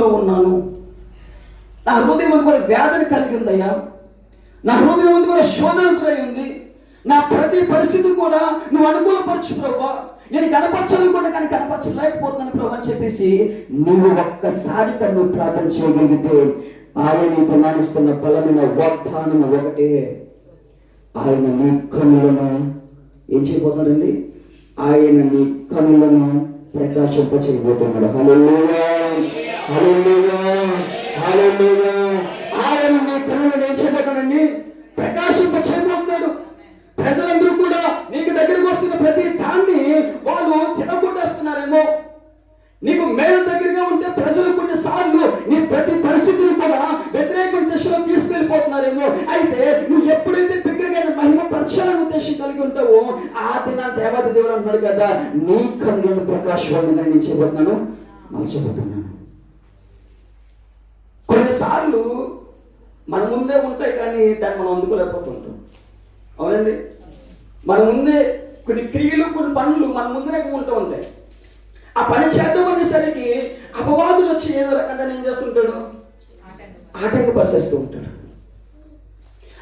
స్థితిలో ఉన్నాను. నా హృదయం అంతా కూడా వ్యాధిని కలిగి ఉందయ్యా. నా హృదయం అంతా కూడా శోధన గురై ఉంది. నా ప్రతి పరిస్థితి కూడా నువ్వు అనుకూలపరచు ప్రభా. నేను కనపరచాలనుకుంటే కానీ కనపరచలేకపోతున్నాను ప్రభు అని చెప్పేసి నువ్వు ఒక్కసారి కన్ను ప్రార్థన చేయగలిగితే ఆయన నీకు నానిస్తున్న బలమైన వాగ్దానం ఒకటే. ఆయన నీ కనులను ఏం చేయబోతున్నాడండి? ఆయన నీ కనులను ప్రకాశింప చేయబోతున్నాడు హల్లెలూయా! ఆయన నీ కనులను ఏం చేయబోతున్నాడండి ప్రకాశింప చేయబోతున్నాడు ప్రజలందరూ కూడా నీకు దగ్గరికి వస్తున్న ప్రతి దాన్ని వాళ్ళు తినగొట్టేస్తున్నారేమో. నీకు మేలు దగ్గరగా ఉంటే ప్రజలు కొన్నిసార్లు నీ ప్రతి పరిస్థితిని కూడా వ్యతిరేక దిశలో తీసుకెళ్ళిపోతున్నారేమో. అయితే నువ్వు ఎప్పుడైతే బిగ్గరగా మహిమ పరచాలని ఉద్దేశం కలిగి ఉంటావో ఆ దిన దేవత దేవుడు అంటున్నాడు కదా నీ కన్నులను ప్రకాశవంతంగా నేను చేయబోతున్నాను. మర్చిపోతున్నాను కొన్నిసార్లు మన ముందే ఉంటాయి కానీ దాన్ని మనం అందుకోలేకపోతుంటాం అవునండి? మన ముందే కొన్ని క్రియలు కొన్ని పనులు మన ముందరే ఉంటూ ఉంటాయి. ఆ పని చేద్దామనేసరికి అపవాదులు వచ్చి ఏదో రకంగా ఏం చేస్తుంటాడు? ఆటంకపరిచేస్తూ ఉంటాడు.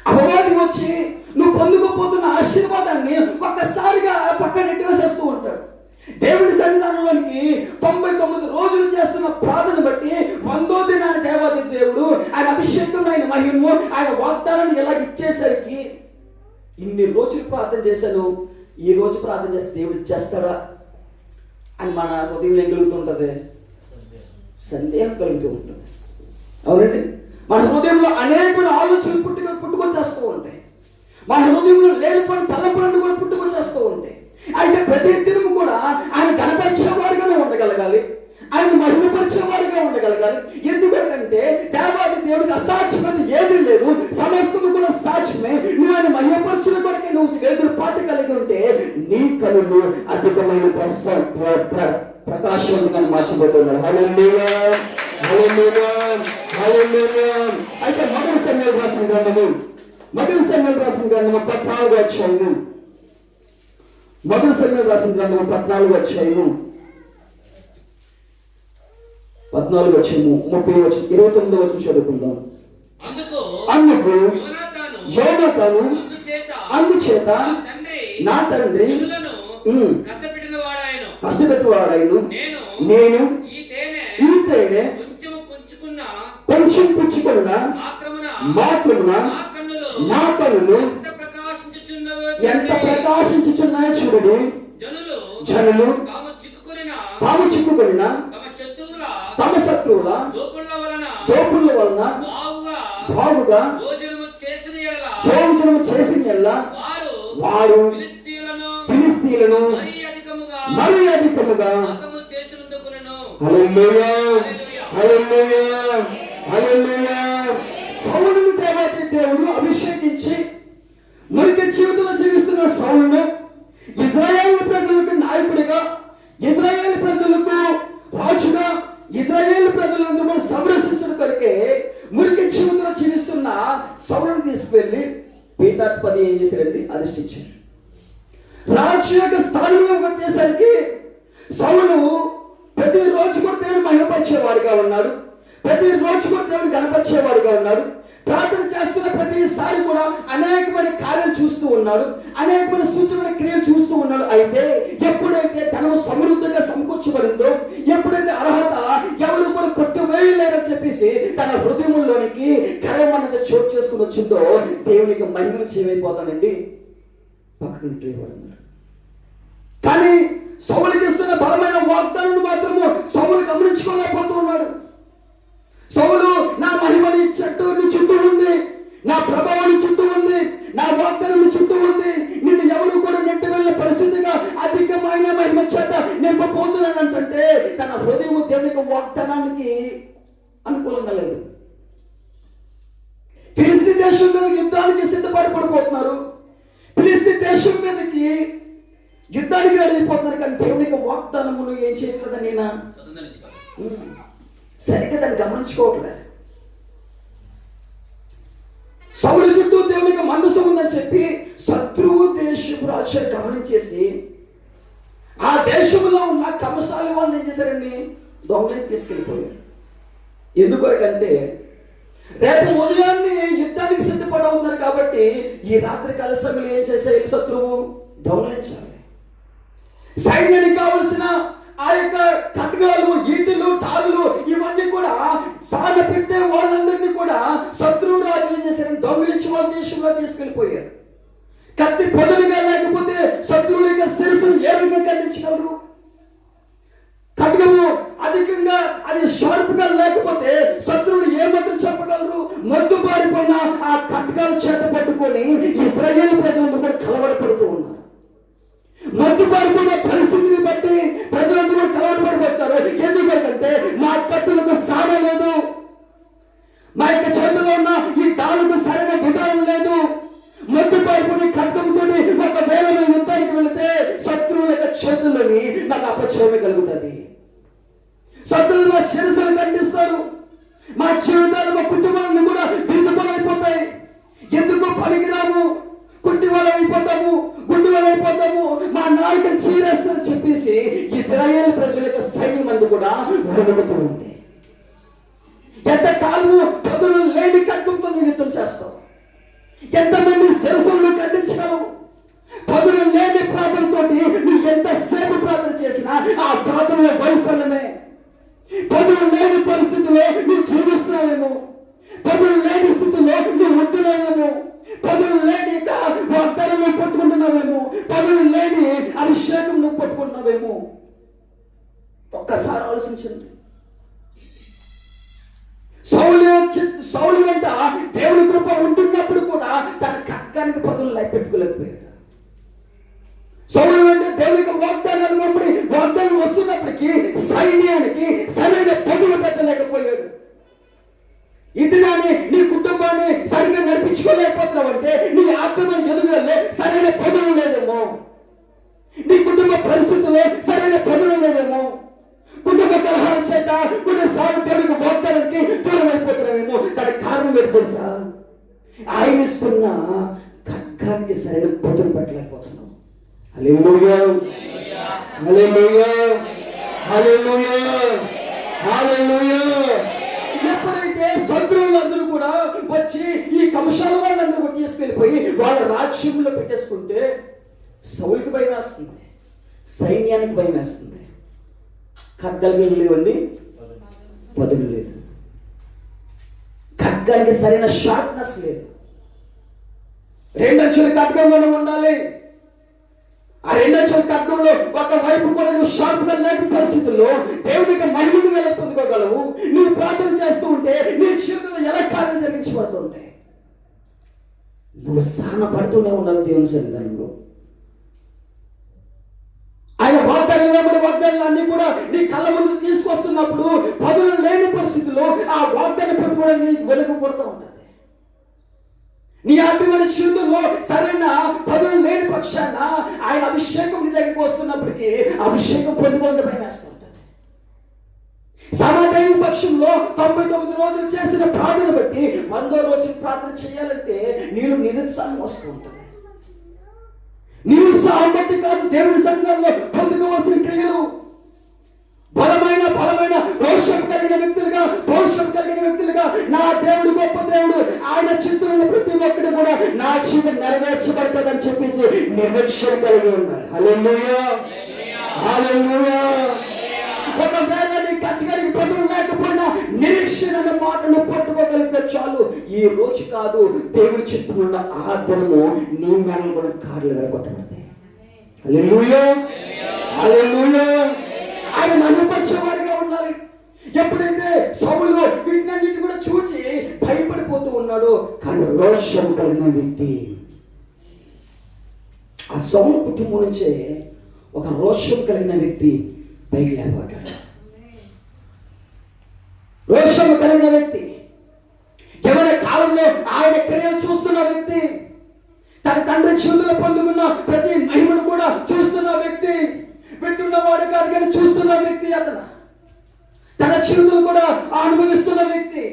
అపవాది వచ్చి నువ్వు పొందుకోపోతున్న ఆశీర్వాదాన్ని ఒక్కసారిగా పక్కన నెట్టివేసేస్తూ ఉంటాడు. దేవుడి సన్నిధానంలోనికి తొంభై తొమ్మిది రోజులు చేస్తున్న ప్రార్థన బట్టి వందో దినాన్ని దేవాది దేవుడు ఆయన అభిషేకం ఆయన మహిమను ఆయన వాగ్దానం ఎలా ఇచ్చేసరికి ఇన్ని రోజులు ప్రార్థన చేశాను ఈ రోజు ప్రార్థన చేస్తే దేవుడు చేస్తాడా అని మన హృదయం ఏం కలుగుతుంటుంది సందేహం కలుగుతూ ఉంటుంది అవునండి? మన హృదయంలో అనేకమైన ఆలోచనలు పుట్టుక పుట్టుకొచ్చేస్తూ ఉంటాయి. మన హృదయంలో లేనిపోయిన తలంపులన్నీ కూడా పుట్టుకొచ్చేస్తూ ఉంటాయి. అయితే ప్రతి దినము కూడా ఆయన కనపరిచేవారుగానే ఉండగలగాలి ఆయన మహిమపరిచేవారుగా ఎందుకంటే దేవాది దేవుడికి అసాధ్యమైనది ఏది లేదు. సమస్తము కూడా సాక్ష్యమే నువ్వు ఆయన మహిమపరచిన కొరకే నువ్వు ఎదురు పాటు కలిగి ఉంటే నీ కనులు అధికమైన ప్రస- ప్రకాశవంతంగా మార్చబోతున్నాడు అయితే మగన సమయం రాసిన గ్రంథము. మగన సమయం రాసిన గ్రంథము పద్నాలుగు అధ్యాయము. మగన సమయం రాసిన గ్రంథము పద్నాలుగు అధ్యాయము. పద్నాలుగు వచ్చేము ముప్పై వచ్చి ఇరవై తొమ్మిది వచ్చి చదువుకుందాం. అందుకు యోనాతాను అందుచేత నా తండ్రి కష్టపెట్టువాడాయను నేను ఈ తేనె కొంచెం పుచ్చుకున్న మాత్రమున నా కనులు ఎంత. ప్రకాశించుచున్నాయో జనులు జనులు తాము చిక్కుకొనిన తాము చిక్కుకున్న తమ శత్రువుల తమ శత్రువుల దోపుళ్ళ వలన దోపుల వలన బావుగా బాగుగా భోజనము చేసిన ఎడల వారు వారు ఫిలిస్తీయులను ఫిలిస్తీయులను మరీ అధికముగా మరీ అధికముగా అంతము చేసినందుకును హల్లెలూయా హల్లెలూయా. హల్లెలూయా సౌలును దేవాది దేవుడు అభిషేకించి మురికి జీవితంలో జీవిస్తున్న సౌలును ఇజ్రాయేల్ ప్రజలకు నాయకుడిగా ఇజ్రాయేల్ ప్రజలకు రాజుగా ఇజ్రాయేల్ ప్రజలందరూ కూడా సంరక్షించడం కొరికే మురికి జీవితంలో జీవిస్తున్న సౌలును తీసుకువెళ్ళి పీతాత్పది ఏం చేశారండి? అధిష్ఠించారు. రాజు యొక్క స్థానంలో వచ్చేసరికి సౌలు ప్రతి రోజు కూడా దేవుడు మహిమపరిచేవాడిగా ఉన్నాడు ప్రతి రోజు కూడా దేవుడు కనపరిచేవాడిగా ఉన్నాడు ప్రార్థన చేస్తున్న ప్రతిసారి కూడా అనేకమైన కార్యాలు చూస్తూ ఉన్నాడు. అనేకమైన సూచనమైన క్రియలు చూస్తూ ఉన్నాడు. అయితే ఎప్పుడైతే ధనం సమృద్ధిగా సమకూర్చబడిందో ఎప్పుడైతే అర్హత ఎవరు కూడా కొట్టువేయలేరని చెప్పేసి తన హృదయంలోనికి కరం అనేది చోటు చేసుకుని వచ్చిందో దేవునికి మహిమ చేయమైపోతానండి పక్కన కానీ సౌలికి ఇస్తున్న బలమైన వాగ్దానం మాత్రము సౌలు గమనించుకోలేకపోతూ ఉన్నాడు. సౌలు నా మహిమ నీ చుట్టూ చుట్టూ ఉంది. నా ప్రభావం నీ చుట్టూ ఉంది. నా వాగ్దానం చుట్టూ ఉంది. నిన్ను ఎవరు కూడా నెట్టి వెళ్ళే పరిస్థితిగా అధికమైన మహిమ చేత నింపబోతున్నాను అంటే తన హృదయం యొక్క వాగ్దానానికి అనుకూలంగా లేదు. ఫిలిస్తీ దేశం మీద యుద్ధానికి సిద్ధపడి పడిపోతున్నారు. ఫిలిస్తీ దేశం మీదకి యుద్ధానికి వెళ్ళిపోతున్నారు కానీ దేవుని యొక్క వాగ్దానములు ఏం చేయట్లేదని నేను. సరిగ్గా దాన్ని గమనించుకోవట్లేదు. సౌలు చుట్టూ దేవుని యొక్క మనసు ఉందని చెప్పి శత్రువు దేశపు రాజు గమనించేసి ఆ దేశంలో ఉన్న కమసాలి వాళ్ళని ఏం చేశారండి? దొంగలని తీసుకెళ్ళిపోయారు. ఎందుకొరకంటే రేపు ఉదయాన్నే యుద్ధానికి సిద్ధపడవుతున్నారు కాబట్టి ఈ రాత్రి కాల సమయంలో ఏం చేశారు శత్రువు? దొంగలించాలి. సైన్యానికి కావలసిన ఆ యొక్క ఖడ్గాలు ఈటులు టాళ్ళు ఇవన్నీ కూడా సాన పెట్టే వాళ్ళందరినీ కూడా శత్రువు రాజులు ఏం చేశారు? దొంగిలించి వాళ్ళ దేశంలో తీసుకెళ్ళిపోయారు. కత్తి పొదలుగా లేకపోతే శత్రువుల యొక్క శిరసులు ఏ విధంగా ఖండించగలరు? ఖడ్గము అధికంగా అది షార్ప్గా లేకపోతే శత్రువులు ఏమాత్రం చెప్పగలరు? మద్దు పారిపోయిన ఆ ఖడ్గాలు చేత పట్టుకొని ఇస్రాయేల్ ప్రజలందరూ కూడా కలవరపడుతూ ఉన్నారు మద్దు పారిపోయిన పరిస్థితిని బట్టి ప్రజలందరూ కూడా కలవరపడిపోతారు ఎందుకంటే మా కత్తులకు సార లేదు మా యొక్క చేతిలో ఉన్న ఈ డాలుకు సరైన విధానం లేదు మద్దు పారిపోయి ఖడ్గంతో ఒకవేళ మేము యుద్ధానికి వెళితే శత్రువుల యొక్క చేతుల్లోని నాకు అపచయమే కలుగుతుంది. శత్రువులు మా శిరసలు ఖండిస్తారు. మా జీవితాలు మా కుటుంబాలను కూడా విరుద్ధమైపోతాయి ఎందుకు పనికిరాము కుంటి వాళ్ళు అయిపోతాము గుండు వాళ్ళు అయిపోతాము మా నాయకులు చీరేస్తారని చెప్పేసి ఇస్రాయేల్ ప్రజల యొక్క సైన్యం అందు కూడా వణుకుతూ ఉంది. ఎంత కాలము పదులు లేని కట్టుతో నువ్వు యుద్ధం చేస్తావు? ఎంతమంది శిరసులను ఖండించగలవు? పదులు లేని ప్రార్థనతో నువ్వు ఎంతసేపు ప్రార్థన చేసినా ఆ ప్రార్థనలో వైఫల్యమే. పదులు లేని పరిస్థితుల్లో నువ్వు జీవిస్తున్నావేమో. పదులు లేని స్థితిలో నువ్వు ఉంటున్నావేమో. పదులు లేని యొక్క వాగ్దానం నువ్వు పట్టుకుంటున్నావేమో. పదులు లేని అభిషేకం నువ్వు పట్టుకుంటున్నావేమో. ఒక్కసారి ఆలోచించండి. సౌలు సౌలు వెంట దేవుని కృప ఉంటున్నప్పుడు కూడా తన కక్కానికి పదులు లై పెట్టుకోలేకపోయాడు. సౌలు అంటే దేవునికి వాగ్దానాలు ఉన్నప్పుడు వాగ్దానం వస్తున్నప్పటికీ సైన్యానికి సరైన పదులు పెట్టలేకపోయాడు. ఇది నీ కుటుంబాన్ని సరిగ్గా నడిపించుకోలేకపోతున్నావంటే నీ ఆత్మని ఎదుగుదలే సరైన పదులు లేదేమో. నీ కుటుంబ పరిస్థితుల్లో సరైన పదులు లేదేమో. కుటుంబ కలహాల చేత కొన్నిసార్లు దేవునికి వాగ్దానానికి దూరం అయిపోతున్నామేమో దానికి కారణం ఏంటి తెలుసా? ఆయన ఇస్తున్న ఖడ్గానికి సరైన పదులు పెట్టలేకపోతున్నాం హల్లెలూయా. హల్లెలూయా. హల్లెలూయా. హల్లెలూయా. ఎప్పుడైతే శత్రువులందరూ కూడా వచ్చి ఈ కంశాల వాళ్ళందరూ కూడా తీసుకెళ్ళిపోయి వాళ్ళ రాజ్యంలో పెట్టేసుకుంటే సౌలికి భయం వేస్తుంది సైన్యానికి భయం వేస్తుంది. ఖడ్గాలకి లేవండి? పదులు లేదు. ఖడ్గానికి సరైన షార్ప్నెస్ లేదు. రెండు అంచులు ఖడ్గంలో ఉండాలి. ఆ రెండంచుల ఖడ్గంలో ఒక వైపు కూడా నువ్వు షార్ప్గా లేని పరిస్థితుల్లో దేవునికి మహిమను ఎలా పొందుకోగలవు? నువ్వు ప్రార్థన చేస్తూ ఉంటే నీ క్షేత్రంలో ఎలా కార్యం జరిగించబడుతూ ఉంటాయి నువ్వు స్థాన పడుతూనే ఉండాలి దేవుని సన్నిధానంలో. ఆయన వాగ్దానం వెంబడి వాగ్దానాలు అన్ని కూడా నీ కళ్ళ ముందు తీసుకొస్తున్నప్పుడు పదులు లేని పరిస్థితుల్లో ఆ వాగ్దానం పెట్టుకోవడానికి నీకు వెనుక పుడుతూ ఉంటుంది. నీ ఆత్మీయ జీవితంలో సరైన పదవులు లేని పక్షాన ఆయన అభిషేకం నీ దగ్గరికి వస్తున్నప్పటికీ అభిషేకం పొందుకోవడం భయం వేస్తూ ఉంటుంది. సమాధాన పక్షంలో తొంభై తొమ్మిది రోజులు చేసిన ప్రార్థన బట్టి వందో రోజులు ప్రార్థన చేయాలంటే నీళ్ళు నిరుత్సాహం వస్తూ ఉంటుంది. నిరుత్సాహం బట్టి కాదు దేవుని సన్నిధానంలో పొందుకోవాల్సిన క్రియలు. బలమైన బలమైన రోషం కలిగిన వ్యక్తులుగా రోషం కలిగిన వ్యక్తులుగా నా దేవుడు గొప్ప దేవుడు ఆయన చింతన ప్రతి ఒక్కటి కూడా నా జీవితం నెరవేర్చబడతాదని చెప్పేసి నిర్లక్ష్యం కలిగి ఉన్నారు. హల్లెలూయా! హల్లెలూయా! ఒకవేళ నీ కట్టుగలిగి పదులు లేకపోయినా నిరీక్షణ అనే మాటను పట్టుకోగలిగితే చాలు. ఈ రోజు కాదు దేవుడి చిత్తమున్న ఆత్మను నీ మేళ కూడా కార్లు వెళ్ళగొట్టబడతాయి హల్లెలూయా! హల్లెలూయా! ఆయన మహిమపరిచేవాడిగా ఉండాలి. ఎప్పుడైతే సౌలు వీటినన్నిటి కూడా చూచి భయపడిపోతూ ఉన్నాడో కానీ రోషం కలిగిన వ్యక్తి. ఆ సౌలు కుటుంబం నుంచే ఒక రోషం కలిగిన వ్యక్తి పైకి లేకపోతాడు రోషం కలిగిన వ్యక్తి. ఎవరి కాలంలో ఆయన క్రియలు చూస్తున్న వ్యక్తి. తన తండ్రి జీవితంలో పొందుకున్న ప్రతి మహిమను కూడా చూస్తున్న వ్యక్తి. పెట్టున్నవాడు కాదు కానీ చూస్తున్న వ్యక్తి అతను. తన చిరుతులు కూడా అనుభవిస్తున్న వ్యక్తి.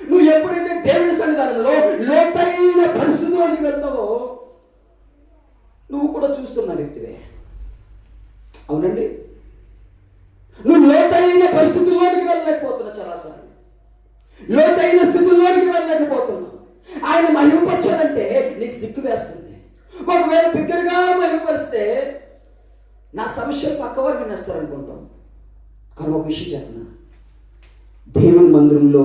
నువ్వు ఎప్పుడైతే దేవుని సన్నిధానంలో లోతైన పరిస్థితుల్లోకి వెళ్తావో నువ్వు కూడా చూస్తున్న వ్యక్తివే. అవునండి? నువ్వు లోతైన పరిస్థితుల్లోనికి వెళ్ళలేకపోతున్నా చాలాసార్లు లోతైన స్థితుల్లోకి వెళ్ళలేకపోతున్నావు ఆయన మహిమపరచాలంటే నీకు సిగ్గు వేస్తుంది. ఒకవేళ బిగ్గరగా మహిమపరిస్తే నా సమస్యలు పక్కవారు వినేస్తారు అనుకుంటాం కానీ ఒక విషయం చెప్పనా? దేవుని మందిరంలో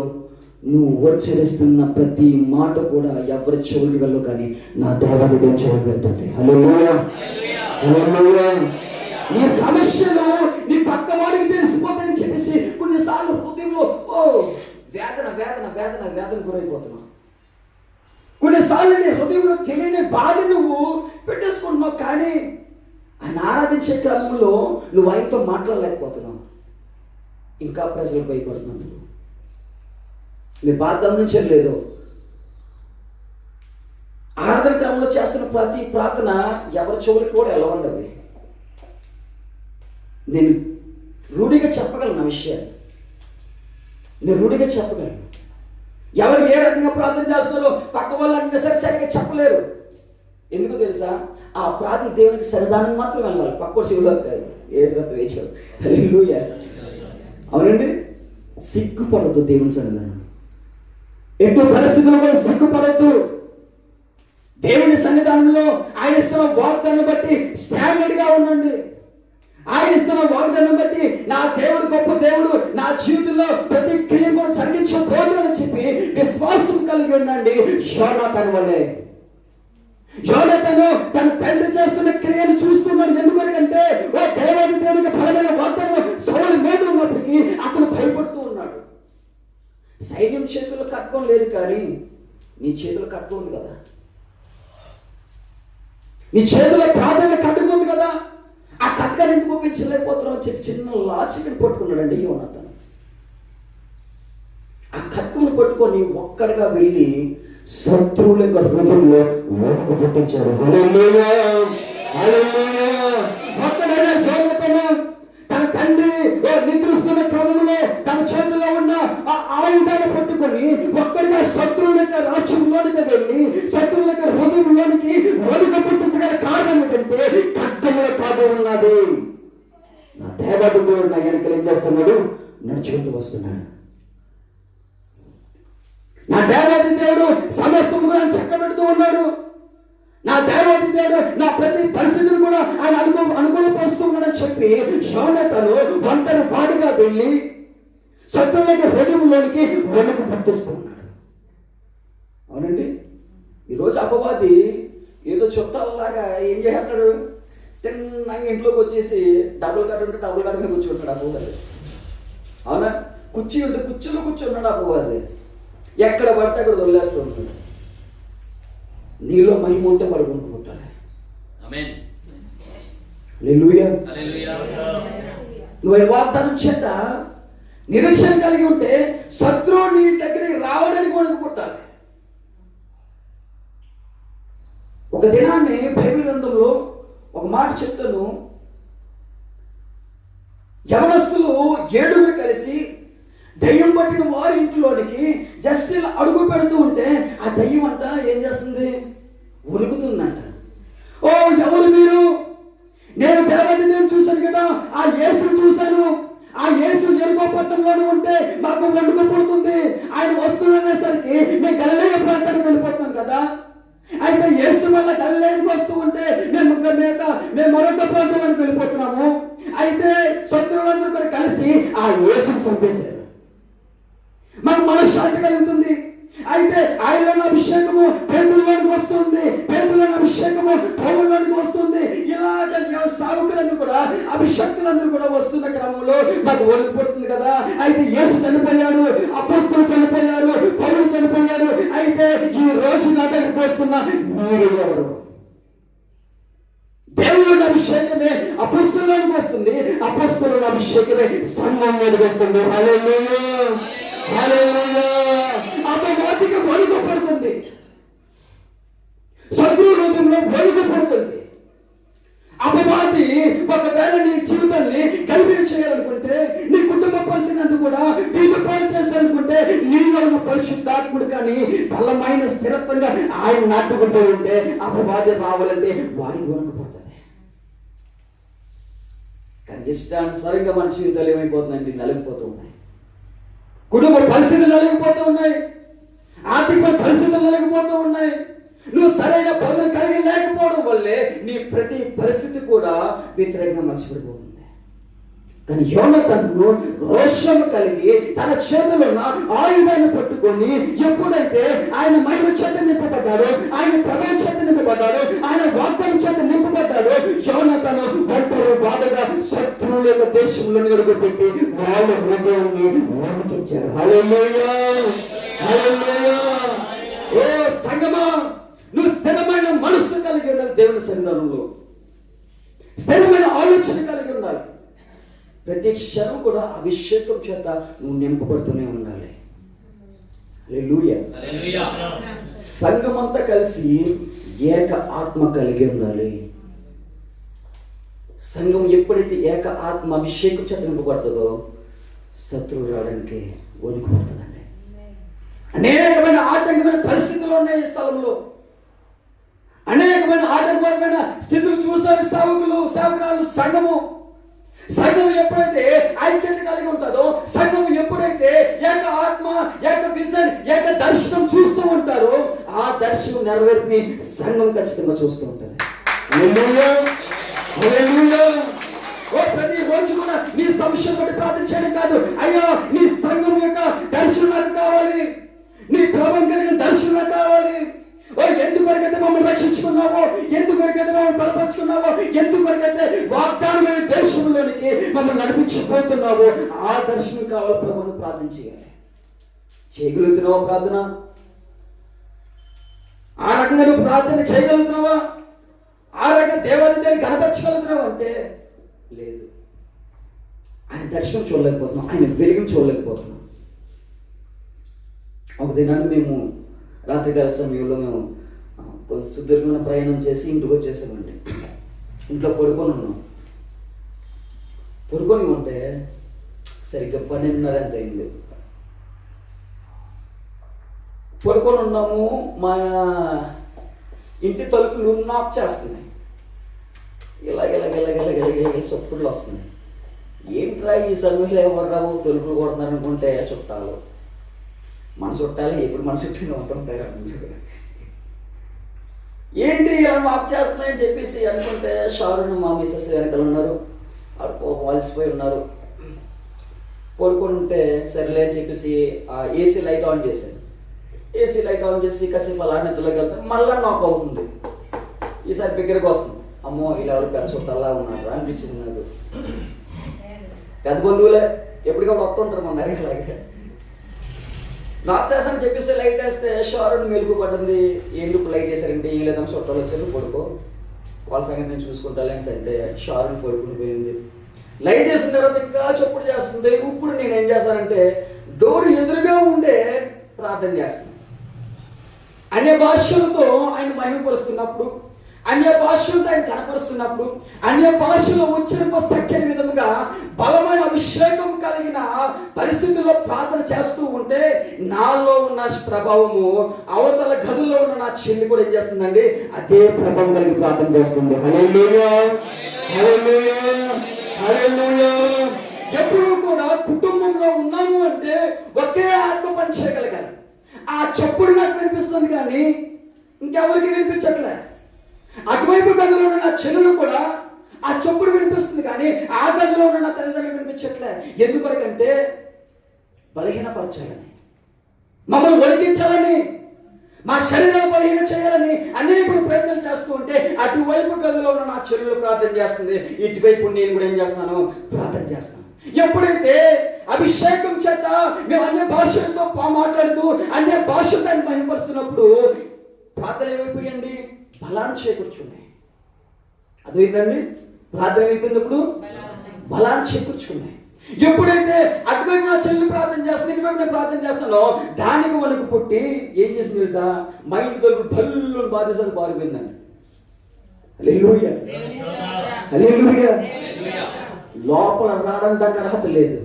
నువ్వు ఉచ్చరిస్తున్న ప్రతి మాట కూడా ఎవరి చెవులకి వెళ్ళవు కానీ నా దేవాది దేవుని వెళ్తుంది. హలో నీ సమస్యలు నీ పక్క వారికి తెలిసిపోతాయని చెప్పేసి కొన్నిసార్లు హృదయంలో ఓ వేదన వేదన వేదన వేదన గురైపోతున్నావు. కొన్నిసార్లు నీ హృదయంలో తెలియని బాధ నువ్వు పెట్టేసుకుంటున్నావు కానీ ఆయన ఆరాధించే క్రమంలో నువ్వు ఆయనతో మాట్లాడలేకపోతున్నావు. ఇంకా ప్రజలు భయపడుతున్నావు నీ బాధ గమనించలేదు ఆరాధన క్రమంలో చేస్తున్న ప్రతి ప్రార్థన ఎవరి చెవులకి కూడా వెళ్ళవండవి నేను రూఢిగా చెప్పగలను విషయాన్ని. నేను రూఢిగా చెప్పగలను. ఎవరు ఏ రకంగా ప్రార్థన చేస్తున్నారో పక్క వాళ్ళు అన్నీ సరి చెప్పలేరు. ఎందుకు తెలుసా? ఆ ప్రాతి దేవునికి సరిదానం మాత్రం వెళ్ళాలి పక్క శివులో కాదు ఏ శ్రద్ధ వేచాడు హల్లెలూయా. అవునండి? సిగ్గుపడద్దు దేవుని సన్నిధానం. ఎటు పరిస్థితుల్లో కూడా సిగ్గుపడద్దు. దేవుని సన్నిధానంలో ఆయన ఇస్తున్న వాగ్దాన్ని బట్టి స్టాండర్డ్గా ఉండండి. ఆయన ఇస్తున్న వాగ్దానం బట్టి నా దేవుడు గొప్ప దేవుడు నా జీవితంలో ప్రతి క్రియను అని చెప్పి విశ్వాసం కలిగి ఉండండి. యోనాతన్ వల్లే. యోనతను తన తండ్రి చేస్తున్న క్రియను చూస్తున్నాడు. ఎందుకంటే ఓ దేవాది దేవునికి బలమైన వాగ్దానం సౌలు మీద ఉన్నప్పటికీ అతను భయపడుతూ ఉన్నాడు. సైన్యం చేతులు కట్టుకోం లేదు కానీ నీ చేతులు కట్టుకో ఉంది కదా. నీ చేతిలో ప్రాధాన్యత కట్టుకు ఉంది కదా. ఆ కట్కని ఎందుకు ఒప్పించలేకపోతున్నావు చెప్పి చిన్న లాచికని పట్టుకున్నాడండి యోనతను. ఆ కట్టుకుని పట్టుకొని ఒక్కడిగా వెళ్ళి శత్రువుల యొక్క హృదయంలో వణుకు పుట్టించారు తన తండ్రి నిద్రిస్తున్న క్రమంలో తన చేతిలో ఉన్న ఆ ఆయుధాన్ని పట్టుకొని ఒక్కడిగా శత్రువుల యొక్క రాజ్యంలోనికి వెళ్ళి శత్రువుల యొక్క హృదయంలోనికి వెనుక పుట్టించగల కారణం ఏంటంటే ఖడ్గముల కాదు ఉన్నది. నా దేవాడు నా వెనకలు ఏం చేస్తున్నాడు? నడుచుకుంటూ వస్తున్నాడు. నా దేవాది దేవుడు సమస్తము కూడా చక్కబెడుతూ ఉన్నాడు. నా దేవాది దేవుడు నా ప్రతి పరిస్థితిని కూడా ఆయన అనుకూ అనుకూలపరుస్తూ ఉన్నాడని చెప్పి శోనతను వంటను వాడిగా వెళ్ళి శత్రువులకి హృదయంలోనికి వెనుక పట్టిస్తూ ఉన్నాడు. అవునండి? ఈరోజు అపవాది ఏదో చుట్టాలలాగా ఏం చేస్తాడు? తిన్నగా ఇంట్లోకి వచ్చేసి డబుల్ కట్ ఉంటే డబుల్ కట్ మీద కూర్చుంటాడు అపవాది. అవునా? కుర్చీ ఉంటే కుర్చీలో కూర్చున్నాడు అపవాది. ఎక్కడ పడితే అక్కడ వదిలేస్తూ ఉంటాడు. నీలో మహిమ ఉంటే పడుకుంటుంటాడు నువ్వు వాగ్దానం చేత నిరీక్షణ కలిగి ఉంటే శత్రువు నీ దగ్గరికి రావడానికి వణుకు పుట్టాలి. ఒక దినాన్ని బైబిల్ గ్రంథంలో ఒక మాట చెప్తాను. యవనస్తులు ఏడుగురు కలిసి దయ్యం పట్టిన వారి ఇంట్లోనికి జస్ట్ ఇలా అడుగు పెడుతూ ఉంటే ఆ దయ్యం అంట ఏం చేస్తుంది? ఉరుకుతుందంట. ఓ ఎవరు మీరు? నేను దేవాది నేను చూశాను కదా. ఆ యేసుని చూశాను. ఆ యేసు ఎరుకోపట్నంలోనే ఉంటే మాకు వండుకు పుడుతుంది. ఆయన వస్తున్నసరికి మేము గల్లయ్య ప్రాంతానికి వెళ్ళిపోతాం కదా. అయితే యేసు వల్ల గల్లయ్యకి వస్తూ ఉంటే మేము ఇంకా మేక మేము మరొక ప్రాంతానికి వెళ్ళిపోతున్నాము. అయితే శత్రువులందరూ కూడా కలిసి ఆ యేసును చంపేశారు. మనకు మనశ్శాంతి కలుగుతుంది. అయితే ఆయనలోని అభిషేకము పేదల్లోనికి వస్తుంది. పేదలోని అభిషేకము పౌరులోనికి వస్తుంది. ఇలాగ సావుకులందరూ కూడా అభిషక్తులందరూ కూడా వస్తున్న క్రమంలో మాకు వణుకు పడుతుంది కదా. అయితే యేసు చనిపోయాడు అపోస్తులు చనిపోయారు పౌరులు చనిపోయారు. అయితే ఈ రోజు నా దగ్గరికి వస్తున్న మీరు ఎవరు? దేవుడి అభిషేకమే అపస్తులకు వస్తుంది. అపస్తుల అభిషేకమే సంఘం మీదకి వస్తుంది. హల్లెలూయా! ఆమె వాటిక వణుకు పడుతుంది. శత్రు రూపంలో వణుకు పడుతుంది. అపవాది ఒకవేళ నీ జీవితాన్ని కలిపి చేయాలనుకుంటే నీ కుటుంబ పరిస్థితి కూడా వీధి పాలు చేయాలనుకుంటే నీలో ఉన్న పరిశుద్ధాత్ముడు కానీ బలమైన స్థిరత్వంగా ఆయన నాటుకుంటూ ఉంటే అపవాది రావాలంటే వాడికి వణుకుపోతుంది. కానీ ఇష్టానుసారంగా మన జీవితాలు ఏమైపోతుందండి? నలిగిపోతూ ఉన్నాయి. కుటుంబ పరిస్థితులు నలిగిపోతూ ఉన్నాయి. ఆర్థిక పరిస్థితులు నలిగిపోతూ ఉన్నాయి. నువ్వు సరైన పదవి కలిగి లేకపోవడం వల్లే నీ ప్రతి పరిస్థితి కూడా వ్యతిరేకంగా మర్చిపోయిపోతుంది కానీ యోనతను రోషము కలిగి తన చేతిలో ఉన్న ఆయుధాన్ని పట్టుకొని ఎప్పుడైతే ఆయన మహిమ చేత నింపబడ్డాడు ఆయన ప్రభావం చేత నింపబడ్డాడు ఆయన వాగ్దానం చేత నింపబడ్డాడు యోనతను ఒంటరి బాధగా శత్రువుల యొక్క దేశంలో నిలబెట్టి వాళ్ళ హృదయాన్ని వణికించారు ఓ సంగమా! నువ్వు స్థిరమైన మనసు కలిగి ఉండాలి దేవుని సన్నిధానంలో. స్థిరమైన ఆలోచన కలిగి ఉండాలి. ప్రతి క్షణం కూడా అభిషేకం చేత నువ్వు నింపబడుతూనే ఉండాలి. సంఘమంతా కలిసి ఏక ఆత్మ కలిగి ఉండాలి. సంఘం ఎప్పుడైతే ఏక ఆత్మ అభిషేకం చేత నింపబడుతుందో శత్రువు రావడానికి వణికిపోతుందండి అనేకమైన ఆటంకమైన పరిస్థితులు ఉన్నాయి ఈ స్థలంలో. అనేకమైన ఆటంకపరమైన స్థితులు చూసారు సేవకులు సేవకురాలు సంఘము. సంఘం ఎప్పుడైతే ఐక్యత కలిగి ఉంటుందో సంఘం ఎప్పుడైతే ఏక ఆత్మ ఏక విజన్ ఏక దర్శనం చూస్తూ ఉంటారో ఆ దర్శనం నెరవేర్పుని సంఘం ఖచ్చితంగా చూస్తూ ఉంటుంది. ఓ ప్రతి రోజు కూడా నీ సమస్యలు బట్టి ప్రార్థన చేయడం కాదు. అయ్యా నీ సంఘం యొక్క దర్శనం నాకు కావాలి. నీ ప్రభం కలిగిన దర్శనం కావాలి. ఓ ఎందుకొరకైతే మమ్మల్ని రక్షించుకున్నావో? ఎందుకొరకైతే మమ్మల్ని బలపరుచుకున్నావో? ఎందుకొరకైతే వాగ్దానమైన దేశంలోనికి మమ్మల్ని నడిపించిపోతున్నావో ఆ దర్శనం కావాలి ప్రభుని ప్రార్థన చేయాలి. చేయగలుగుతున్నావా ప్రార్థన? ఆ రకంగా నువ్వు ప్రార్థన చేయగలుగుతున్నావా? ఆ రకంగా దేవాలయాన్ని కనపరచగలుగుతున్నావు అంటే లేదు. ఆయన దర్శనం చూడలేకపోతున్నాం. ఆయన వెలుగును చూడలేకపోతున్నాం. ఒక దినాన్ని మేము రాత్రికాల సమయంలో మేము కొంచెం కొంత సుదీర్ఘమైన ప్రయాణం చేసి ఇంటికి వచ్చేసామండి. ఇంట్లో పడుకొని ఉన్నాం. పడుకొని ఉంటే సరిగ్గా పన్నెండున్నర ఎంత అయింది. పడుకొని ఉన్నాము మా ఇంటి తలుపులు నాక్ చేస్తున్నాయి. ఇలాగ ఇలాగ ఇలా ఇలా ఇలా ఇలా చప్పుళ్ళు వస్తున్నాయి. ఏంట్రా ఈ సమయంలో ఎవరు రావు తలుపులు కొడుతున్నారు అనుకుంటే చుట్టాలు. మన చుట్టాలు ఎప్పుడు మన చుట్టూ ఉంటుంటారు అనుకుంటారు ఏంటి ఇలా మాఫ్ చేస్తున్నాయని చెప్పేసి అనుకుంటే షారును మా మిస్సెస్ వెనకలు ఉన్నారు. వాళ్ళు వాల్సిపోయి ఉన్నారు. పడుకొని ఉంటే సరేలే అని చెప్పేసి ఆ ఏసీ లైట్ ఆన్ చేశాను ఏసీ లైట్ ఆన్ చేసి కాసేపు అలా నిద్రలోకి వెళ్తే మళ్ళీ నాకు అవుతుంది ఈసారి దగ్గరకు వస్తుంది. అమ్మో ఇలా ఎవరు పెద్ద చుట్టాలా ఉన్నారు అనిపించింది నాకు. పెద్ద బంధువులే ఎప్పటికప్పుడు వస్తుంటారు మన దగ్గర అలాగే నాకు చేస్తానని చెప్పేసి లైట్ వేస్తే షారుడు మెలుగు పడింది. ఎందుకు లైట్ వేసారంటే ఏం లేదా చుట్టాలు వచ్చారు పడుకో వాళ్ళ సంగతి నేను చూసుకుంటాను అంటే షారుడ్ పడుకుని పోయింది. లైట్ వేసిన తర్వాత ఇంకా చొప్పుడు చేస్తుంది. ఇప్పుడు నేను ఏం చేస్తానంటే డోర్ ఎదురుగా ఉండే ప్రార్థన చేస్తాను. అనే భాషలతో ఆయన మహిమపరుస్తున్నప్పుడు అన్య భాషలు ఆయన కనపరుస్తున్నప్పుడు అన్య భాషలో ఉచ్చరింప సఖ్యని విధముగా బలమైన అభిషేకం కలిగిన పరిస్థితుల్లో ప్రార్థన చేస్తూ ఉంటే నాలో ఉన్న ప్రభావము అవతల గదుల్లో ఉన్న నా చెల్లి కూడా ఏం చేస్తుందండి? అదే ప్రభావం కలిగి ప్రార్థన చేస్తుంది. ఎప్పుడు కూడా కుటుంబంలో ఉన్నాము అంటే ఒకే ఆత్మ పని చేయగలగాలి. ఆ చప్పుడు నాకు వినిపిస్తుంది కానీ ఇంకెవరికి వినిపించట్లే? అటువైపు గదిలో ఉన్న చెల్లెలు కూడా ఆ చప్పుడు వినిపిస్తుంది కానీ ఆ గదిలో ఉన్న తల్లిదండ్రులు వినిపించట్లే. ఎందుకొరకంటే బలహీనపరచాలని మమ్మల్ని వణికించాలని మా శరీరాన్ని బలహీన చేయాలని అనేక ప్రయత్నాలు చేస్తూ ఉంటే అటువైపు గదిలో ఉన్న నా చెల్లెలు ప్రార్థన చేస్తుంది. ఇటువైపు నేను కూడా ఏం చేస్తున్నాను? ప్రార్థన చేస్తాను ఎప్పుడైతే అభిషేకం చేత మేము అన్ని భాషలతో పా- మాట్లాడుతూ అన్ని భాషతో ఆయన మహిమపరుస్తున్నప్పుడు ప్రార్థన ఏమైపోయండి బలాన్ని చేకూర్చున్నాయి అదేంటండి? ప్రార్థన అయిపోయినప్పుడు బలాన్ని చేకూర్చుకున్నాయి ఎప్పుడైతే అటువైపు నా చెల్లి ప్రార్థన చేస్తాను ఇటువైపు నేను ప్రార్థన చేస్తానో దానికి మనకు పుట్టి ఏం చేసింది తెలుసా? మైండ్ తలుపు భల్లు బాధ్యతలు పారిపోయిందండి. లోపల రావడానికి దానికి అర్హత లేదు.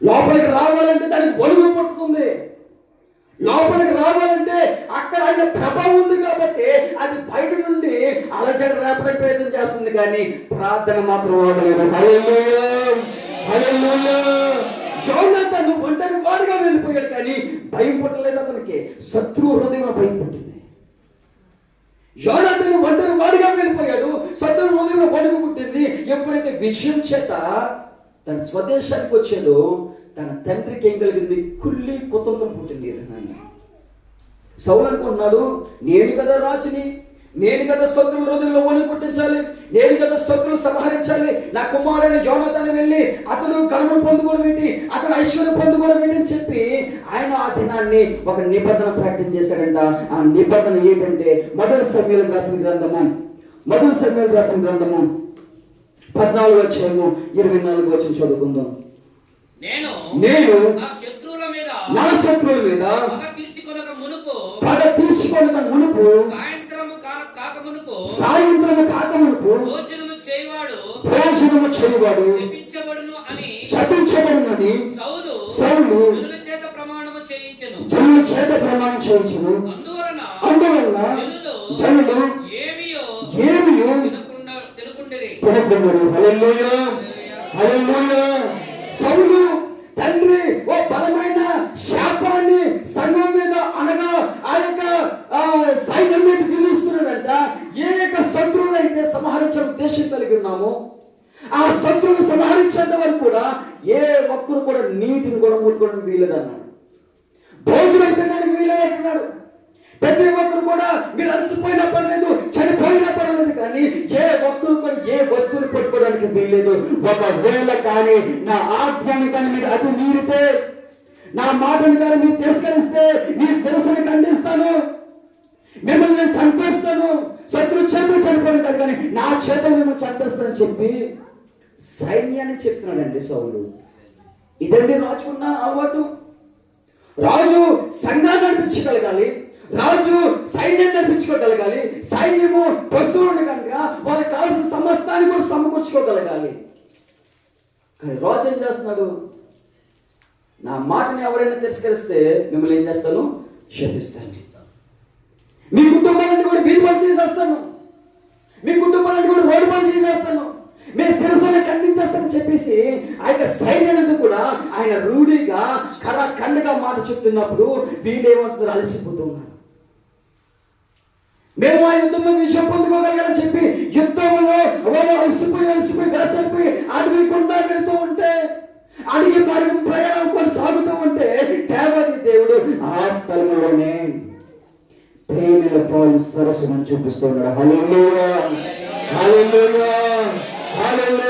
లోపలికి రావాలంటే దానికి బలుగు పట్టుకుంది. లోపలికి రావాలంటే అక్కడ ఆయన ప్రభావం ఉంది కాబట్టి అది బయట నుండి అలజడి రేపటి ప్రయత్నం చేస్తుంది కానీ ప్రార్థన మాత్రం ఆగలేదు. హల్లెలూయా! నువ్వు ఒంటరి వాడుగా వెళ్ళిపోయాడు కానీ భయం పుట్టలేదు అతనికి. శత్రువు హృదయం భయం పుట్టింది. జోనతను ఒంటరి వాడుగా వెళ్ళిపోయాడు శత్రువు హృదయంలో వణుకు పుట్టింది. ఎప్పుడైతే విజయం చేత తన స్వదేశానికి వచ్చాడో తన తండ్రికి ఏం కలిగింది? కుళ్ళి కుతంత్రం పుట్టింది నాయన. సౌలు అనుకుంటున్నాడు నేను కదా రాజుని నేను కదా శత్రుల రోజుల్లో ఓని పుట్టించాలి నేను కదా శత్రులు సంహరించాలి నా కుమారుడైన యోనతను వెళ్ళి అతను కనుమను పొందుకోవడం ఏంటి అతను ఐశ్వర్యం పొందుకోవడం ఏంటి అని చెప్పి ఆయన ఆ దినాన్ని ఒక నిబంధన ప్రకటన చేశాడంట. ఆ నిబంధన ఏంటంటే మొదటి సమయంలో రాసిన గ్రంథము. మొదటి సమయంలో రాసిన గ్రంథము. పద్నాలుగు వచ్చాము ఇరవై నాలుగు వచ్చి చదువుకుందాం. నేను నేను నా శత్రువుల మీద నా శత్రువుల మీద పగ తీర్చుకొనక మునుపు పగ తీసుకొని మునుపు సాయంత్రము కాక మునుపు సాయంత్రం కాక మునుపు భోజనము చేయవాడు భోజనము చేయవాడు శపించబడును అని సౌలు సౌలు జనుల చేత ప్రమాణము చేయించెను. జనుల చేత ప్రమాణం చేయించును. అందువలన అందువల్ల జనులు జనులు ఏమియో ఏమియో తినకుండా తినకుండిరి. తినకుండరు. హల్లెలూయా! హల్లెలూయా! సౌలు తండ్రి ఓ బలమైన శాపాన్ని సంఘం మీద అనగా ఆ యొక్క ఆ, సైన్యం మీద పిలుస్తున్నాడంట ఏ యొక్క శత్రువులైతే సంహరించే ఉద్దేశం కలిగి ఉన్నామో ఆ శత్రువులు సంహరించేంత వరకు కూడా ఏ ఒక్కరు కూడా నీటిని కూడా ముట్టుకోవడం వీలదన్నాడు భోజనం తినడానికి వీలదంటున్నాడు ప్రతి ఒక్కరు కూడా మీరు అలసిపోయిన పర్లేదు చనిపోయినా పర్లేదు కానీ ఏ ఒక్కరు కూడా ఏ వస్తువులు పెట్టుకోవడానికి వీల్లేదు. ఒకవేళ కానీ నా ఆజ్ఞాన్ని కానీ మీరు అతి మీరితే నా మాటను కానీ మీరు తిరస్కరిస్తే నీ శిరస్సుని ఖండిస్తాను. మిమ్మల్ని నేను చంపేస్తాను. శత్రు చేతులు చనిపోవడం కాదు కానీ నా చేత మిమ్మల్ని చంపేస్తానని చెప్పి సైన్యాన్ని చెప్తున్నాడండి సౌలు. ఇదండి రాజుకున్న అలవాటు. రాజు సంఘాన్ని నడిపించగలగాలి. రాజు సైన్యం నడిపించుకోగలగాలి. సైన్యము వస్తువులను కనుక వాళ్ళకి కావాల్సిన సమస్తాన్ని కూడా సమకూర్చుకోగలగాలి. కానీ రాజు ఏం చేస్తున్నాడు? నా మాటని ఎవరైనా తిరస్కరిస్తే మిమ్మల్ని ఏం చేస్తాను? శపిస్తాను. మీ కుటుంబాలను కూడా వీధి చేసేస్తాను. మీ కుటుంబాలను కూడా రోడ్డు పని చేసేస్తాను. మీ శిరస్సుని ఖండించేస్తానని చెప్పేసి ఆయన సైన్యాన్ని కూడా ఆయన రూఢిగా కర కండగా మాట చెప్తున్నప్పుడు వీళ్ళేమంటారు అలసిపోతున్నారు మేము ఆ యుద్ధంలో విజయం పొందుకోగలగాలని చెప్పి యుద్ధంలో వాళ్ళు అలసిపోయి అలసిపోయి వేసలిపోయి అడవి గుండా వెళ్తూ ఉంటే అడిగి మరి ప్రయాణం కొనసాగుతూ ఉంటే దేవతి దేవుడు ఆ స్థలంలోనే ప్రేమిల పాలు సరస్సును చూపిస్తున్నాడు హలో హలో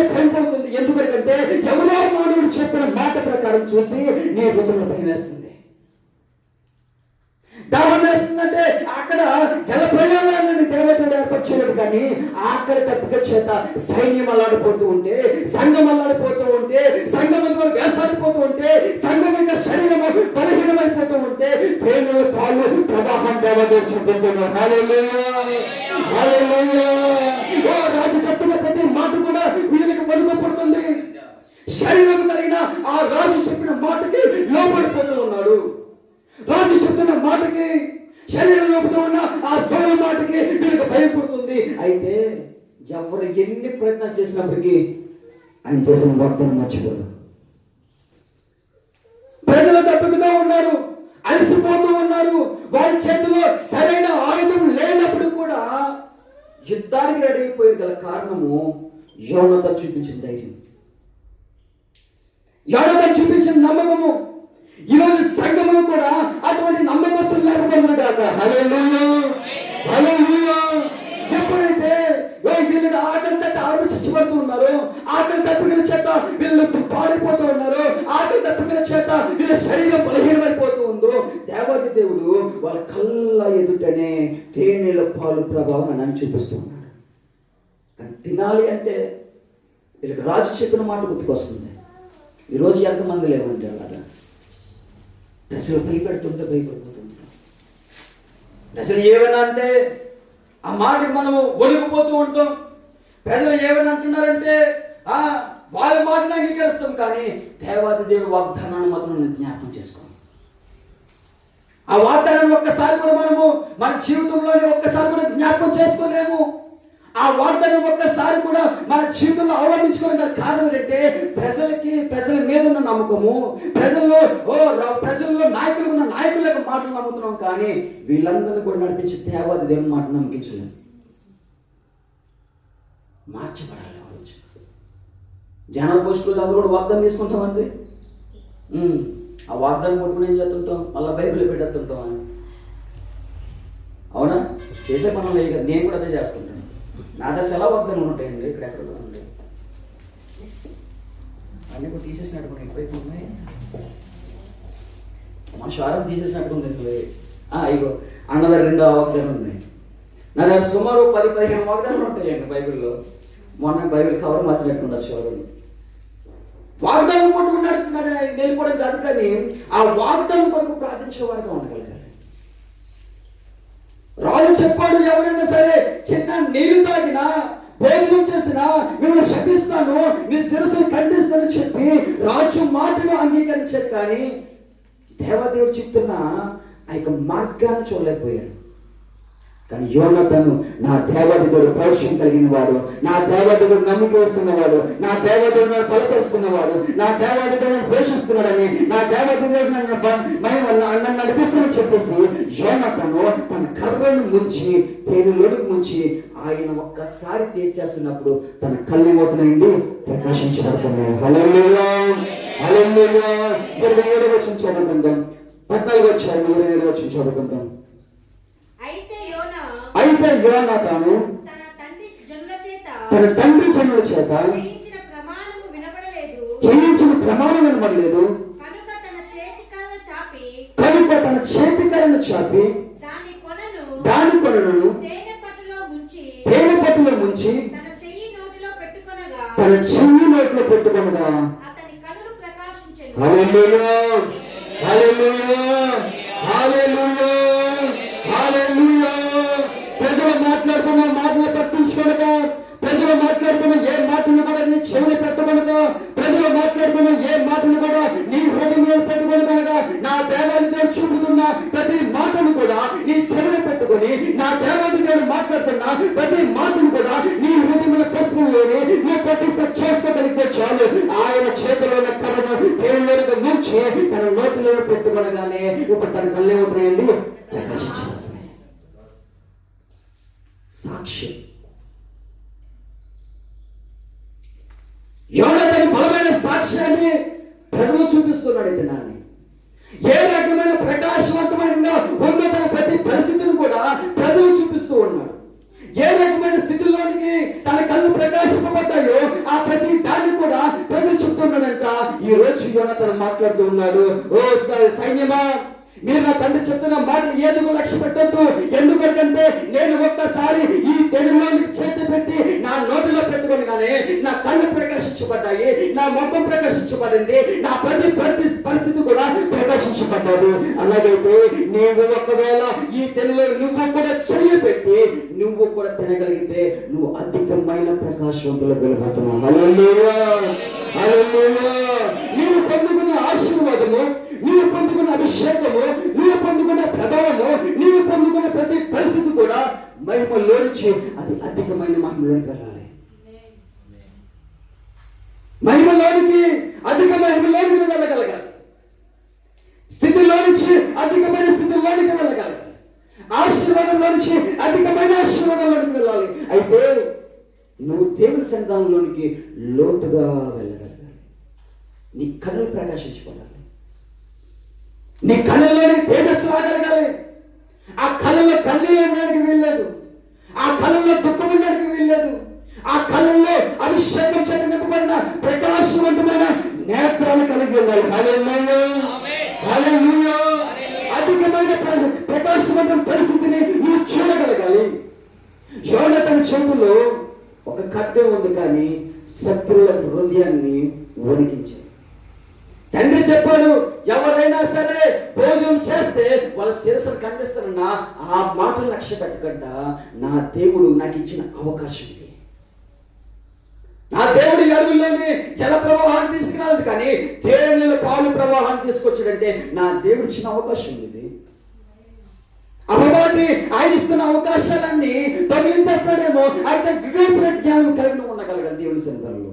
నీ హృదయంలో ఎందుకంటే ఎవరో మానవుడు చెప్పిన మాట ప్రకారం చూసి నీ హృదయంలో భయం వేస్తుంది. దాహం వేస్తుందంటే అక్కడ జల ప్రయాణాన్ని దేవతలు ఏర్పరచలేదు కానీ ఆకలి తప్పిక చేత సైన్యం అల్లాడిపోతూ ఉంటే సంఘం అల్లాడిపోతూ ఉంటే సంఘం అంతా వేసాడిపోతూ ఉంటే సంఘం యొక్క శరీరం బలహీనమైపోతూ ఉంటే తేనెల పాలు ప్రవాహం దేవతలు చూపిస్తున్నారు. దైవం కలిగిన ఆ రాజు చెప్పిన మాటకి లోపడిపోతూ ఉన్నాడు. రాజు చెప్తున్న మాటకి శరీరం లోపుతూ ఉన్న ఆ సోల మాటకి వీళ్ళకి భయపడుతుంది అయితే ఎవరు ఎన్ని ప్రయత్నాలు చేసినప్పటికీ ఆయన చేసిన వాగ్దానం మర్చిపోదు ప్రజలు తప్పుకుతూ ఉన్నారు అలసిపోతూ ఉన్నారు. వారి చేతిలో సరైన ఆయుధం లేనప్పుడు కూడా యుద్ధానికి రెడీ అయిపోయిన గల కారణము యోనత చూపించిన ధైర్యం. యోనత చూపించిన నమ్మకము. ఈరోజు సంఘములు కూడా అటువంటి నమ్మకస్తులు లేకపోతున్నారు కాక హల్లెలూయా. హల్లెలూయా. ఎప్పుడైతే ఏ వీళ్ళు ఆకలి తప్పి ఆలోచించబడుతూ ఉన్నారు ఆకలి తప్పికల చేత వీళ్ళు పాడైపోతూ ఉన్నారు ఆకలి తప్పికల చేత వీళ్ళ శరీరం బలహీనమైపోతూ ఉందో దేవాది దేవుడు వాళ్ళ కళ్ళ ఎదుటనే తేనెల పాలు ప్రభావం అని చూపిస్తూ ఉన్నాడు. కానీ తినాలి అంటే వీళ్ళకి రాజు చెప్పిన మాట గుర్తుకొస్తుంది. ఈరోజు ఎంతమంది లేవంటే అలాగా ప్రజలు భయపెడుతుంటే భయపడిపోతుంటాం ప్రజలు ఏమైనా అంటే ఆ మాట మనము ఒలిగిపోతూ ఉంటాం. ప్రజలు ఏమైనా అంటున్నారంటే ఆ వాళ్ళ మాటను అంగీకరిస్తాం కానీ దేవాది దేవుడు వాగ్దానాన్ని మాత్రం జ్ఞాపకం చేసుకోం ఆ వాగ్దానాన్ని ఒక్కసారి కూడా మనము మన జీవితంలోనే ఒక్కసారి కూడా జ్ఞాపకం చేసుకోలేము. ఆ వాగ్దానం ఒక్కసారి కూడా మన జీవితంలో అవలంబించుకోవడం కారణం ఏంటంటే ప్రజలకి ప్రజల మీద ఉన్న నమ్మకము ప్రజల్లో ఓ ప్రజల్లో నాయకులు ఉన్న నాయకుల యొక్క మాటలు నమ్ముతున్నాం కానీ వీళ్ళందరినీ కూడా నడిపించే దేవత దేవుని మాట నమ్మకించలేదు మార్చబడాలి ఆలోచన జనాల పోస్టులు అందరూ కూడా వాగ్దానం తీసుకుంటామండి. ఆ వాగ్దానం కొట్టుకుని ఏం చేస్తుంటాం? మళ్ళీ బైబిల్ పెట్టేస్తుంటాం అని. అవునా? చేసే పనులు ఇక నేను కూడా అదే చేస్తుంటాను. నా దగ్గర చాలా వాగ్దానాలు ఉంటాయండి ఇక్కడ ఎక్కడ కూడా ఉంటాయి. అన్నీ కూడా తీసేసినట్టు కూడా ఉన్నాయి. మా షారం తీసేసినట్టు ఉంది ఆ, ఇగో అన్న దగ్గర రెండు వాగ్దానాలు ఉన్నాయి నా దగ్గర సుమారు పది పదిహేను వాగ్దానాలు ఉంటాయండి బైబిల్లో. మొన్న బైబిల్ కవర్ మార్చినట్టున్నారు షోరూమ్ వాగ్దానం పట్టుకున్నాడు వెళ్ళిపోవడం కాదు కానీ ఆ వాగ్దానం కొరకు ప్రార్థించే వారిగా ఉండగలగాలి రాజు చెప్పాడు ఎవరైనా సరే చిన్న నీళ్ళు తాగినా భోజనం చేసినా మిమ్మల్ని శపిస్తాను మీ శిరస్సును ఖండిస్తాను చెప్పి రాజు మాటను అంగీకరించారు కానీ దేవదేవుడు చెప్తున్న ఆ యొక్క మార్గాన్ని చూడలేకపోయాడు. కానీ యోనతను నా దేవతడు పౌరుషం కలిగిన వాడు నా దేవతడు నమ్మిక వస్తున్నవాడు నా దేవదేవుడు నన్ను బలపరుస్తున్నవాడు నా దేవదేవుడు నన్ను పోషిస్తున్నాడని నా దేవదేవుడు నన్ను బ- మహిమ నన్ను నడిపిస్తానని చెప్పేసి యోనతను తన కర్రను ముంచి తేనెలోనికి ముంచి ఆయన ఒక్కసారి చేస్తున్నప్పుడు తన కళ్ళు మోతున్నాయండి ప్రకాశించబడుతున్నాయి హల్లెలూయా! హల్లెలూయా! ఇరవై ఏడు వచ్చిన చదువుకుందాం పద్నాలుగు వచ్చారు ఇరవై ఏడు వచ్చిన చదువుకుందాం అయితే అయితే యోనాతాను తన తండ్రి జనుల చేత చేయించిన ప్రమాణం వినబడలేదు. కనుక తన చేతి కర్ర చాపి దాని కొనను తేనె పట్టులో ముంచి తేనె చెయ్యి నోటిలో పెట్టుకొనగా హల్లెలూయా! హల్లెలూయా! హల్లెలూయా! హల్లెలూయా! ప్రజలు మాట్లాడుకున్న మాటలు పట్టించుకోనక ప్రజలు మాట్లాడుకున్న ఏ మాటలు కూడా నీ చెవిని పెట్టబడక ప్రజలు మాట్లాడుకున్న ఏ మాటలు కూడా నీ హృదయంలో పెట్టుకొనక నా దేవాది నేను చూపుతున్న ప్రతి మాటను కూడా నీ చెవిని పెట్టుకొని నా దేవాది నేను మాట్లాడుతున్న ప్రతి మాటను కూడా నీ హృదయంలో పుస్తకంలోని నీ ప్రతిష్ట చేసుకోగలిగితే చాలు. ఆయన చేతిలో ఉన్న కర్రను దేవుళ్ళకి ముంచి తన నోటిలో పెట్టుకొనగానే ఇప్పుడు తన కళ్ళేమవుతున్నాయండి ప్రకాశించారు సాక్ష్యం ఎవరైతే బలమైన సాక్ష్యాన్ని ప్రజలు చూపిస్తున్నాడు ఈ దినాన్ని. ఏ రకమైన ప్రకాశవంతమైన ఉందో తన ప్రతి పరిస్థితిని కూడా ప్రజలు చూపిస్తూ ఉన్నాడు. ఏ రకమైన స్థితిలోనికి తన కళ్ళు ప్రకాశింపబడ్డాయో ఆ ప్రతి దాన్ని కూడా ప్రజలు చెప్తున్నాడంట. ఈ రోజు యోనతను మాట్లాడుతూ ఉన్నాడు. ఓ సైన్యమా? మీరు నా తండ్రి చెప్తున్న మాటలు ఎందుకు లక్ష్య పెట్టద్దు ఎందుకంటే నేను ఒక్కసారి ఈ తెలుగులోని చేతి పెట్టి నా నోటిలో పెట్టుకొని కానీ నా కళ్ళు ప్రకాశించబడ్డాయి నా ముఖం ప్రకాశించబడింది నా ప్రతి ప్రతి పరిస్థితి కూడా ప్రకాశించబడ్డాడు అలాగైతే నీవు ఒకవేళ ఈ తెలుగులో నువ్వు కూడా చెయ్యి పెట్టి నువ్వు కూడా తినగలిగితే నువ్వు అధికమైన ప్రకాశవంతులు వెలుగుతున్నావు హల్లెలూయా! హల్లెలూయా! నీవు పొందుకున్న ఆశీర్వాదము నీవు పొందుకున్న అభిషేకము నీవు పొందుకున్న ప్రభావము నీవు పొందుకున్న ప్రతి పరిస్థితి కూడా మహిమలో నుంచి అది అధికమైన మహిమలోకి వెళ్ళాలి. మహిమలోనికి అధిక మహిమలోనికి వెళ్ళగలగాలి. స్థితిలో నుంచి అధికమైన స్థితిలోనికి వెళ్ళగలగాలి. ఆశీర్వాదంలో నుంచి అధికమైన ఆశీర్వాదంలోనికి వెళ్ళాలి. అయితే నువ్వు దేవుని సంతానంలోనికి లోతుగా వెళ్ళగలగాలి. నీ కళ్ళు ప్రకాశించుకోవాలి నీ కళ్ళలోనే తేజస్సు రాగలగాలి. ఆ కళ్ళలో కన్నీళ్ళు ఉండడానికి వీల్లేదు. ఆ కళ్ళలో దుఃఖం ఉండడానికి వీల్లేదు. ఆ కళ్ళల్లో అభిషేకం చేత నింపబడిన ప్రకాశవంతమైన నేత్రాలు కలిగి ఉండాలి. అధికమైన ప్రకాశవంతం పరిస్థితిని నువ్వు చూడగలగాలి. యోనతన చెవులో ఒక ఖడ్గం ఉంది కానీ శత్రువుల హృదయాన్ని వణికించింది తండ్రి చెప్పాడు ఎవరైనా సరే భోజనం చేస్తే వాళ్ళ శిరసను ఖండిస్తానన్న ఆ మాటలు లక్ష్య పెట్టకుండా నా దేవుడు నాకు ఇచ్చిన అవకాశం ఇది. నా దేవుడి అడవుల్లోని జల ప్రవాహాన్ని తీసుకురాలేదు కానీ తేనెల పాలు ప్రవాహాన్ని తీసుకొచ్చాడంటే నా దేవుడు ఇచ్చిన అవకాశం ఇది. అపవాది ఆయన ఇస్తున్న అవకాశాలన్నీ తగిలించేస్తాడేమో అయితే వివేచన జ్ఞానం కలిగిన ఉండగలగాలి దేవుడి సందర్భంలో